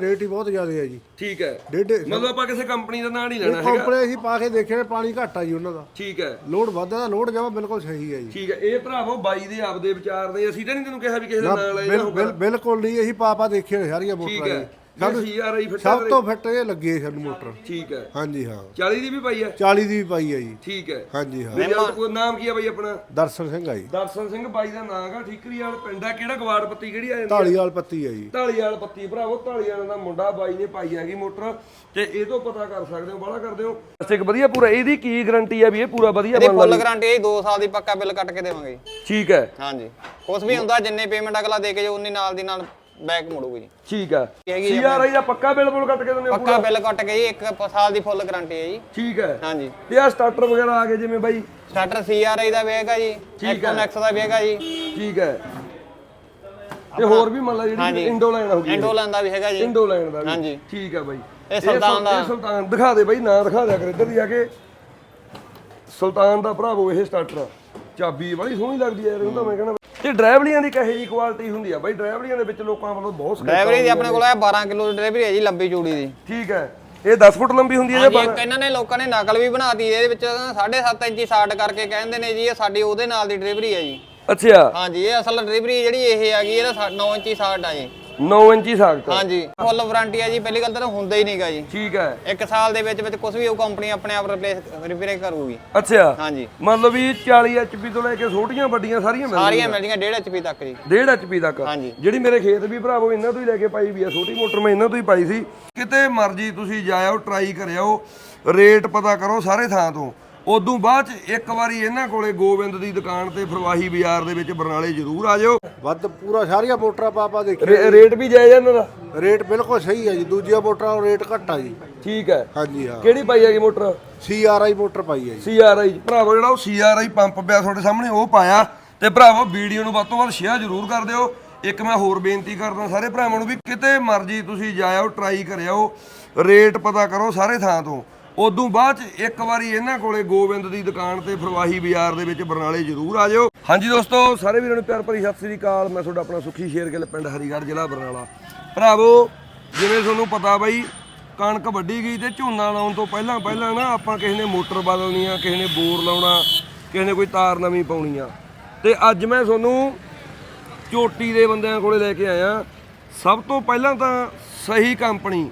Rate ਹੀ ਬਹੁਤ ਜ਼ਿਆਦਾ ਹੈ ਜੀ। ਠੀਕ ਹੈ। ਡੇਢ ਮਤਲਬ ਆਪਾਂ ਕਿਸੇ ਕੰਪਨੀ ਦਾ ਨਾਂ ਨਹੀਂ ਲੈਣਾ ਹੈਗਾ। ਕੰਪਨੀ ਅਸੀਂ ਪਾ ਕੇ ਦੇਖਿਆ ਪਾਣੀ ਘੱਟ ਆ ਜੀ ਉਹਨਾਂ ਦਾ। ਠੀਕ ਹੈ। ਲੋਡ ਵੱਧਦਾ ਦਾ ਲੋਡ ਜਮਾ ਬਿਲਕੁਲ ਸਹੀ ਹੈ ਜੀ। ਠੀਕ ਹੈ। ਇਹ ਭਰਾਵੋ ਬਾਈ ਦੇ ਆਪਦੇ ਵਿਚਾਰ ਨੇ ਅਸੀਂ ਤਾਂ ਨਹੀਂ ਤੈਨੂੰ ਕਿਹਾ ਵੀ ਕਿਸੇ ਦਾ ਨਾਂ ਲੈ ਬਿਲ- ਬਿਲ- ਬਿਲਕੁਲ ਨਹੀਂ ਅਸੀਂ ਪਾ ਪਾ ਦੇਖੇ ਨੇ ਸਾਰੀਆਂ ਠੀਕ ਮੋਟਰਾਂ ਹੈ। ਜੀ ਸਾਨੂੰ ਸੀਆਰਆਈ ਫਿੱਟ ਸਭ ਤੋਂ ਫਿੱਟ ਇਹ ਲੱਗੀ ਹੈ ਸਾਨੂੰ ਮੋਟਰ। ਠੀਕ ਹੈ। ਹਾਂਜੀ ਹਾਂ। 40 ਦੀ ਵੀ ਪਾਈ ਹੈ? 40 ਦੀ ਵੀ ਪਾਈ ਹੈ ਜੀ। ਠੀਕ ਹੈ। ਹਾਂਜੀ ਹਾਂ। ਰਿਜ਼ਲਟ ਕੋਈ ਨਾਮ ਕੀ ਹੈ ਬਾਈ ਆਪਣਾ? ਦਰਸ਼ਨ ਸਿੰਘ ਆ ਜੀ। ਦਰਸ਼ਨ ਸਿੰਘ ਬਾਈ ਦਾ ਨਾਮ ਆ ਠੀਕਰੀ ਵਾਲ ਪਿੰਡ ਆ ਕਿਹੜਾ ਗਵਾੜ ਪੱਤੀ ਕਿਹੜੀ ਆ ਜਾਂਦੀ? ਢਾਲੀ ਵਾਲ ਪੱਤੀ ਹੈ ਜੀ। ਢਾਲੀ ਵਾਲ ਪੱਤੀ ਭਰਾਵੋ ਢਾਲੀ ਵਾਲ ਦਾ ਮੁੰਡਾ ਬਾਈ ਨੇ ਪਾਈ ਹੈਗੀ ਮੋਟਰ। ਤੇ ਇਹ ਤੋਂ ਪਤਾ ਕਰ ਸਕਦੇ ਹੋ ਬਾਹਲਾ ਕਰਦੇ ਹੋ। ਪਲਾਸਟਿਕ ਵਧੀਆ ਪੂਰਾ ਇਹਦੀ ਕੀ ਗਾਰੰਟੀ ਆ ਵੀ ਇਹ ਪੂਰਾ ਵਧੀਆ ਇਹਦੀ ਬਣ ਫੁੱਲ ਗਾਰੰਟੀ ਹੈ 2 ਸਾਲ ਦੀ ਪੱਕਾ ਬਿੱਲ ਕੱਟ ਕੇ ਦੇਵਾਂਗੇ। ਠੀਕ ਹੈ। ਹਾਂਜੀ। ਕੁਛ ਵੀ ਹੁੰਦਾ ਜਿੰਨੇ ਪੇਮੈਂਟ ਅਗਲਾ ਦੇ ਕੇ ਜੋ ਉਨੀ ਨਾਲ ਦੀ ਨਾਲ ਬੈਕ ਮੁੜੂਗੀ ਜੀ। ਠੀਕ ਹੈ। ਹੈਗੀ ਸੀਆਰਆਈ ਦਾ ਪੱਕਾ ਬਿੱਲ ਬੁਲ ਕੱਟ ਕੇ ਦਿੰਦੇ ਹੋ ਪੱਕਾ ਬਿੱਲ ਕੱਟ ਕੇ ਜੀ 1 ਸਾਲ ਦੀ ਫੁੱਲ ਗਾਰੰਟੀ ਹੈ ਜੀ। ਠੀਕ ਹੈ। ਹਾਂਜੀ। ਤੇ ਆ ਸਟਾਰਟਰ ਵਗੈਰਾ ਆ ਗਏ ਜਿਵੇਂ ਬਾਈ? ਸਟਾਰਟਰ ਸੀਆਰਆਈ ਦਾ ਵੀ ਹੈਗਾ ਜੀ ਐਕਟੋਨੈਕਸ ਦਾ ਵੀ ਹੈਗਾ ਜੀ। ਠੀਕ ਹੈ। ਤੇ ਹੋਰ ਵੀ ਮੰਨ ਲਾ ਜਿਹੜੀ ਹਾਂਜੀ। ਇੰਡੋ ਲਾਈਨ ਹੋ ਗਈ। ਐਂਡੋਲੈਂਡ ਦਾ ਵੀ ਹੈਗਾ ਜੀ। ਇੰਡੋ ਲਾਈਨ ਦਾ ਵੀ। ਹਾਂਜੀ। ਠੀਕ ਹੈ ਬਾਈ। ਇਹ ਸੁਲਤਾਨ ਸੁਲ- ਦਾ। ਇਹ ਸੁਲਤਾਨ ਦਿਖਾ ਦੇ ਬਾਈ ਨਾਂ ਦਿਖਾ ਦਿਆ ਕਰ ਇੱਧਰ ਜਾ ਕੇ। ਸੁਲਤਾਨ ਦਾ ਭਰਾਵੋ ਇਹ ਸਟਾਰਟਰ ਚਾਬੀ ਬੜੀ ਸੋਹਣੀ ਲੱਗਦੀ ਹੈ ਯਾਰ ਉਹ ਤਾਂ ਮੈਂ ਕਹਿੰਦਾ ਤੇ ਡਰਾਈਵਲੀਆਂ ਦੀ ਕਹੇ ਜੀ ਕੁਆਲਿਟੀ ਹੁੰਦੀ ਆ ਬਾਈ? ਡਰਾਈਵਲੀਆਂ ਦੇ ਵਿੱਚ ਲੋਕਾਂ ਵੱਲੋਂ ਬਹੁਤ ਸ਼ਿਕਾਇਤਾਂ ਡਰਾਈਵਰੀ ਦੀ ਆਪਣੇ ਕੋਲ ਹੈ 12 ਕਿਲੋ ਦੀ ਡਰਾਈਵਰੀ ਹੈ ਜੀ ਲੰਬੀ ਚੂੜੀ ਦੀ। ਠੀਕ ਹੈ। ਇਹ 10 ਫੁੱਟ ਲੰਬੀ ਹੁੰਦੀ ਹੈ ਹਾਂਜੀ ਜਾਂ ਇੱਕ ਇਹਨਾਂ ਨੇ ਲੋਕਾਂ ਨੇ ਨਕਲ ਵੀ ਬਣਾਤੀ ਇਹਦੇ ਵਿੱਚ 7.5 ਇੰਚੀ ਸ਼ਾਰਟ ਕਰਕੇ ਕਹਿੰਦੇ ਨੇ ਜੀ ਇਹ ਸਾਡੀ ਉਹਦੇ ਨਾਲ ਦੀ ਡਰਾਈਵਰੀ ਹੈ ਜੀ। ਅੱਛਾ। ਹਾਂਜੀ ਇਹ ਅਸਲ ਡਰਾਈਵਰੀ ਜਿਹੜੀ ਇਹ ਹੈਗੀ ਇਹਦਾ 9 ਇੰਚੀ ਸ਼ਾਰਟ ਆ ਜੀ। 9 ਇੰਚੀ ਸਾਖਤ। ਹਾਂਜੀ। ਫੁੱਲ ਵਾਰੰਟੀ ਹੈ ਜੀ ਪਹਿਲੀ ਗੱਲ ਤਾਂ ਹੁੰਦਾ ਹੀ ਨਹੀਂਗਾ ਜੀ। ਠੀਕ ਹੈ। ਇੱਕ ਸਾਲ ਦੇ ਵਿੱਚ ਵਿੱਚ ਕੁਝ ਵੀ ਉਹ ਕੰਪਨੀ ਆਪਣੇ ਆਪ ਰਿਪਲੇਸ ਰਿਪੇਅਰ ਕਰੂਗੀ। ਅੱਛਾ। ਹਾਂਜੀ। ਮਤਲਬ ਵੀ 40 ਐਚਪੀ ਤੋਂ ਲੈ ਕੇ ਛੋਟੀਆਂ ਵੱਡੀਆਂ ਸਾਰੀਆਂ ਮਿਲ ਸਾਰੀਆਂ ਮਿਲ ਜੀਆਂ 1.5 ਐਚਪੀ ਤੱਕ ਜੀ। 1.5 ਐਚਪੀ ਤੱਕ। ਹਾਂਜੀ। ਜਿਹੜੀ ਮੇਰੇ ਖੇਤ ਵੀ ਭਰਾਵੋ ਇਹਨਾਂ ਤੋਂ ਹੀ ਲੈ ਕੇ ਪਾਈ ਵੀ ਆ ਛੋਟੀ ਮੋਟਰ ਮੈਂ ਇਹਨਾਂ ਤੋਂ ਹੀ ਪਾਈ ਸੀ। ਕਿਤੇ ਮਰਜ਼ੀ ਤੁਸੀਂ ਜਾਇਓ ਟਰਾਈ ਕਰਿਓ ਰੇਟ ਪਤਾ ਕਰੋ ਸਾਰੇ ਥਾਂ ਤੋਂ। ਉਦੋਂ ਬਾਅਦ ਚ ਇੱਕ ਵਾਰੀ ਇਹਨਾਂ ਕੋਲੇ ਗੋਬਿੰਦ ਦੀ ਦੁਕਾਨ ਤੇ ਫਰਵਾਹੀ ਬਾਜ਼ਾਰ ਦੇ ਵਿੱਚ ਬਰਨਾਲੇ ਜ਼ਰੂਰ ਆ ਜਾਓ। ਵੱਧ ਪੂਰਾ ਸਾਰੀਆਂ ਮੋਟਰਾਂ ਪਾ ਪਾ ਦੇਖੇ ਰੇ- ਰੇਟ ਵੀ ਜਾਇਜ਼ ਆ ਇਹਨਾਂ ਦਾ? ਰੇਟ ਬਿਲਕੁਲ ਸਹੀ ਹੈ ਜੀ ਦੂਜੀਆਂ ਮੋਟਰਾਂ ਦਾ ਰੇਟ ਘੱਟ ਆ ਜੀ। ਠੀਕ ਹੈ ਹਾਂਜੀ ਹਾਂ। ਕਿਹੜੀ ਪਾਈ ਹੈਗੀ ਮੋਟਰ ਸੀਆਰਆਈ ਮੋਟਰ ਪਾਈ ਹੈ ਜੀ। ਸੀਆਰਆਈ ਭਰਾਵੋ ਜਿਹੜਾ ਉਹ ਸੀਆਰਆਈ ਪੰਪ ਪਿਆ ਤੁਹਾਡੇ ਸਾਹਮਣੇ ਉਹ ਪਾਇਆ। ਤੇ ਭਰਾਵੋ ਵੀਡੀਓ ਨੂੰ ਵੱਧ ਤੋਂ ਵੱਧ ਸ਼ੇਅਰ ਜ਼ਰੂਰ ਕਰ ਦਿਓ। ਇੱਕ ਮੈਂ ਹੋਰ ਬੇਨਤੀ ਕਰਦਾ ਸਾਰੇ ਭਰਾਵਾਂ ਨੂੰ ਵੀ ਕਿਤੇ ਮਰਜ਼ੀ ਤੁਸੀਂ ਜਾਇਓ ਟਰਾਈ ਕਰਿਓ ਰੇਟ ਪਤਾ ਕਰੋ ਸਾਰੇ ਥਾਂ ਤੋਂ। ਉਦੋਂ ਬਾਅਦ ਚ ਇੱਕ ਵਾਰੀ ਇਹਨਾਂ ਕੋਲੇ ਗੋਬਿੰਦ ਦੀ ਦੁਕਾਨ ਤੇ ਫਰਵਾਹੀ ਬਾਜ਼ਾਰ ਦੇ ਵਿੱਚ ਬਰਨਾਲੇ ਜ਼ਰੂਰ ਆ ਜਾਓ। ਹਾਂਜੀ ਦੋਸਤੋ, ਸਾਰੇ ਵੀਰਾਂ ਨੂੰ ਪਿਆਰ ਭਰੀ ਸਤਿ ਸ੍ਰੀ ਅਕਾਲ। ਮੈਂ ਤੁਹਾਡਾ ਆਪਣਾ ਸੁਖੀ ਸ਼ੇਰਗਿੱਲ, ਪਿੰਡ ਹਰੀਗੜ੍ਹ, ਜ਼ਿਲ੍ਹਾ ਬਰਨਾਲਾ। ਭਰਾਵੋ, ਜਿਵੇਂ ਤੁਹਾਨੂੰ ਪਤਾ ਬਈ, ਕਣਕ ਵੱਢੀ ਗਈ ਤੇ ਝੋਨਾ ਲਾਉਣ ਤੋਂ ਪਹਿਲਾਂ ਪਹਿਲਾਂ ਨਾ ਆਪਾਂ ਕਿਸੇ ਨੇ ਮੋਟਰ ਬਦਲਣੀ ਆ, ਕਿਸੇ ਨੇ ਬੋਰ ਲਾਉਣਾ, ਕਿਸੇ ਨੇ ਕੋਈ ਤਾਰ ਨਵੀਂ ਪਾਉਣੀ ਆ। ਤੇ ਅੱਜ ਮੈਂ ਤੁਹਾਨੂੰ ਚੋਟੀ ਦੇ ਬੰਦਿਆਂ ਕੋਲੇ ਲੈ ਕੇ ਆਇਆ। ਸਭ ਤੋਂ ਪਹਿਲਾਂ ਤਾਂ ਸਹੀ ਕੰਪਨੀ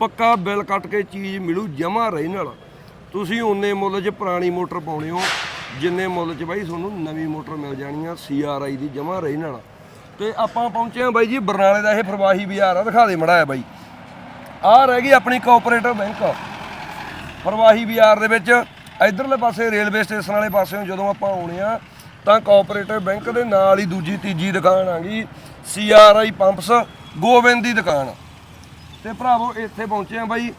ਪੱਕਾ ਬਿੱਲ ਕੱਟ ਕੇ ਚੀਜ਼ ਮਿਲੂ, ਜਮਾ ਰਹੀ ਨਾਲ। ਤੁਸੀਂ ਉਹਨੇ ਮੁੱਲ 'ਚ ਪੁਰਾਣੀ ਮੋਟਰ ਪਾਉਣੇ ਹੋ, ਜਿੰਨੇ ਮੁੱਲ 'ਚ ਬਾਈ ਤੁਹਾਨੂੰ ਨਵੀਂ ਮੋਟਰ ਮਿਲ ਜਾਣੀ ਆ ਸੀਆਰਆਈ ਦੀ ਜਮਾ ਰਹੀ ਨਾਲ। ਤੇ ਆਪਾਂ ਪਹੁੰਚੇ ਆ ਬਾਈ ਜੀ, ਬਰਨਾਲੇ ਦਾ ਇਹ ਫਰਵਾਹੀ ਬਾਜ਼ਾਰ ਆ, ਦਿਖਾ ਦੇ ਮੜਾ ਬਾਈ। ਆਹ ਰਹਿ ਗਈ ਆਪਣੀ ਕੋਆਪਰੇਟਿਵ ਬੈਂਕ ਫਰਵਾਹੀ ਬਾਜ਼ਾਰ ਦੇ ਵਿੱਚ ਇਧਰਲੇ ਪਾਸੇ ਰੇਲਵੇ ਸਟੇਸ਼ਨ ਵਾਲੇ ਪਾਸਿਓਂ ਜਦੋਂ ਆਪਾਂ ਆਉਣੇ ਆ, ਤਾਂ ਕੋਆਪਰੇਟਿਵ ਬੈਂਕ ਦੇ ਨਾਲ ਹੀ ਦੂਜੀ ਤੀਜੀ ਦੁਕਾਨ ਆ ਗਈ ਸੀਆਰਆਈ ਪੰਪਸ ਗੋਬਿੰਦ ਦੀ ਦੁਕਾਨ। ਤੇ ਭਰਾਵੋ ਇੱਥੇ ਪਹੁੰਚੇ ਆ ਬਾਈ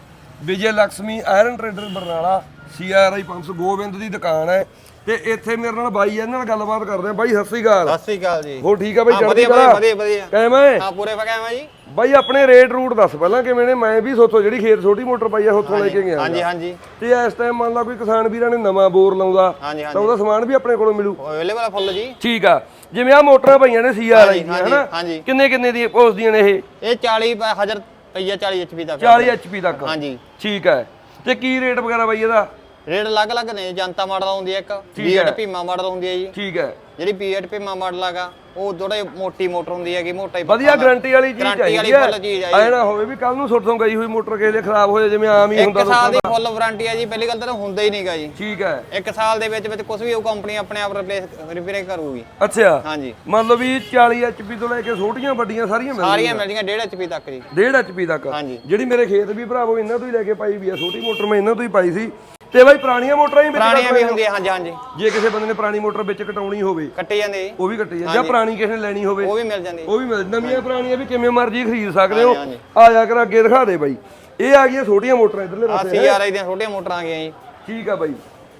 Vijay Lakshmi iron trader Barnala CRI pumps Gobind ਦੀ ਦੁਕਾਨ ਹੈ। ਤੇ ਇੱਥੇ ਮੇਰੇ ਨਾਲ ਬਾਈ ਇਹਨਾਂ ਨਾਲ ਗੱਲਬਾਤ ਕਰਦੇ ਆ ਬਾਈ ਸਤਿ ਸ੍ਰੀ ਅਕਾਲ। ਸਤਿ ਸ੍ਰੀ ਅਕਾਲ ਜੀ। ਹੋਰ ਠੀਕ ਆ ਬਾਈ ਹਾਂ, ਚੜ੍ਹਦੀ ਵਧੀਆ ਕਲਾ? ਵਧੀਆ ਵਧੀਆ। ਕਿਵੇਂ ਹਾਂ? ਪੂਰੇ ਮੈਂ ਜੀ। ਬਾਈ ਆਪਣੇ ਰੇਟ ਰੂਟ ਦੱਸ ਪਹਿਲਾਂ ਕਿਵੇਂ ਨੇ? ਮੈਂ ਵੀ ਸੋਥੋ ਜਿਹੜੀ ਖੇਤ ਛੋਟੀ ਮੋਟਰ ਪਾਈ ਆ ਉੱਥੋਂ ਲੈ ਕੇ ਗਿਆ। ਹਾਂਜੀ ਹਾਂਜੀ। ਤੇ ਇਸ ਟਾਈਮ ਮੰਨ ਲਾ ਕੋਈ ਕਿਸਾਨ ਵੀਰਾਂ ਨੇ ਨਵਾਂ ਬੋਰ ਲਾਉਂਦਾ ਤਾਂ ਉਹਦਾ ਸਮਾਨ ਵੀ ਆਪਣੇ ਕੋਲੋਂ ਮਿਲੂ। ਅਵੇਲੇਬਲ ਆ ਫੁੱਲ ਜੀ। ਠੀਕ ਆ। ਜਿਵੇਂ ਆ ਮੋਟਰਾਂ ਪਈਆਂ ਨੇ ਸੀਆਰਆਈ ਦੀਆਂ ਹਾਂਜੀ, ਹਨਾ। ਕਿੰਨੇ ਕਿੰਨੇ ਦੀ ਪਹੁੰਚਦੀਆਂ ਨੇ ਇਹ? ਇਹ 40 ਹਜ਼ਾਰ ਪਈਆ 40 ਐਚਪੀ ਤੱਕ। 40 ਐਚਪੀ ਤੱਕ। ਹਾਂਜੀ। ਠੀਕ ਹੈ। ਤੇ ਕੀ ਰੇਟ ਵਗੈਰਾ ਬਾਈ ਇਹਦਾ? ਰੇਟ ਅਲੱਗ-ਅਲੱਗ ਨੇ ਜਨਤਾ ਮਾਡਲ ਆਉਂਦੀ ਹੈ ਇੱਕ। ਬੀਐਡ ਭੀਮਾ ਮਾਡਲ ਹੁੰਦੀ ਹੈ ਜੀ। ਠੀਕ ਹੈ। ਜਿਹੜੀ ਬੀਐਡ ਭੀਮਾ ਮਾਡਲ ਹੈਗਾ ਉਹ ਥੋੜਾ ਮੋਟੀ ਮੋਟਰ ਹੁੰਦੀ ਹੈਗੀ ਮੋਟਾ ਹੀ ਵਧੀਆ ਗਾਰੰਟੀ ਵਾਲੀ ਚੀਜ਼ ਗਾਰੰਟੀ ਚਾਹੀਦੀ ਹੈ। ਐ ਨਾ ਹੋਵੇ ਵੀ ਕੱਲ ਨੂੰ ਸੁੱਟੋਂ ਗਈ ਹੋਈ ਮੋਟਰ ਕਿਸੇ ਦੇ ਖਰਾਬ ਹੋ ਜਾਏ ਜਿਵੇਂ ਆਮ ਹੀ ਹੁੰਦਾ ਇੱਕ ਸਾਲ ਦੀ ਫੁੱਲ ਵਾਰੰਟੀ ਹੈ ਜੀ ਪਹਿਲੀ ਗੱਲ ਤਾਂ ਹੁੰਦਾ ਹੀ ਨਹੀਂਗਾ ਜੀ। ਠੀਕ ਹੈ। ਇੱਕ ਸਾਲ ਦੇ ਵਿੱਚ ਵਿੱਚ ਕੁਝ ਵੀ ਉਹ ਕੰਪਨੀ ਆਪਣੇ ਆਪ ਰਿਪਲੇਸ ਰਿਪੇਅਰ ਕਰੂਗੀ। ਅੱਛਾ। ਹਾਂਜੀ। ਮਤਲਬ ਵੀ 40 ਐਚਪੀ ਤੋਂ ਲੈ ਕੇ ਛੋਟੀਆਂ ਵੱਡੀਆਂ ਸਾਰੀਆਂ ਮਿਲ ਸਾਰੀਆਂ ਮਿਲ ਜੀਆਂ 1.5 ਐਚਪੀ ਤੱਕ ਜੀ। 1.5 ਐਚਪੀ ਤੱਕ। ਹਾਂਜੀ। ਜਿਹੜੀ ਮੇਰੇ ਖੇਤ ਵੀ ਭਰਾਵੋ ਇਹਨਾਂ ਤੋਂ ਹੀ ਲੈ ਕੇ ਪਾਈ ਵੀ ਆ ਛੋਟੀ ਮੋਟਰ ਮੈਂ ਇਹਨਾਂ ਤੋਂ ਹੀ ਪਾਈ ਸੀ। ਤੇ ਬਾਈ ਪੁਰਾਣੀਆਂ ਮੋਟਰਾਂ ਹੀ ਵਿੱਚ ਪੁਰਾਣੀਆਂ ਵੀ ਹੁੰਦੀਆਂ ਹਾਂਜੀ ਹਾਂਜੀ। ਜੇ ਕਿਸੇ ਬੰਦੇ ਨੇ ਪੁਰਾਣੀ ਮੋਟਰ ਵਿੱਚ ਕਟਾਉਣੀ ਹੋਵੇ ਕੱਟੇ ਜਾਂਦੇ ਜੀ। ਉਹ ਵੀ ਕੱਟੀ ਜਾਂ ਪੁਰਾਣੀ ਕਿਸੇ ਨੇ ਲੈਣੀ ਹੋਵੇ ਉਹ ਵੀ ਮਿਲ ਜਾਂਦੀ ਉਹ ਵੀ ਮਿਲ ਨਵੀਆਂ ਪੁਰਾਣੀਆਂ ਵੀ ਕਿਵੇਂ ਮਰਜ਼ੀ ਖਰੀਦ ਸਕਦੇ ਹੋ। ਹਾਂਜੀ, ਆ ਜਾ ਕਰ ਅੱਗੇ ਦਿਖਾ ਦੇ ਬਾਈ। ਇਹ ਆ ਗਈਆਂ ਛੋਟੀਆਂ ਮੋਟਰਾਂ ਇਧਰਲੇ ਆ ਪਾਸੇ ਸੀਆਰਆਈ ਦੀਆਂ ਛੋਟੀਆਂ ਮੋਟਰਾਂ ਆ ਗਈਆਂ ਜੀ। ਠੀਕ ਆ ਬਾਈ।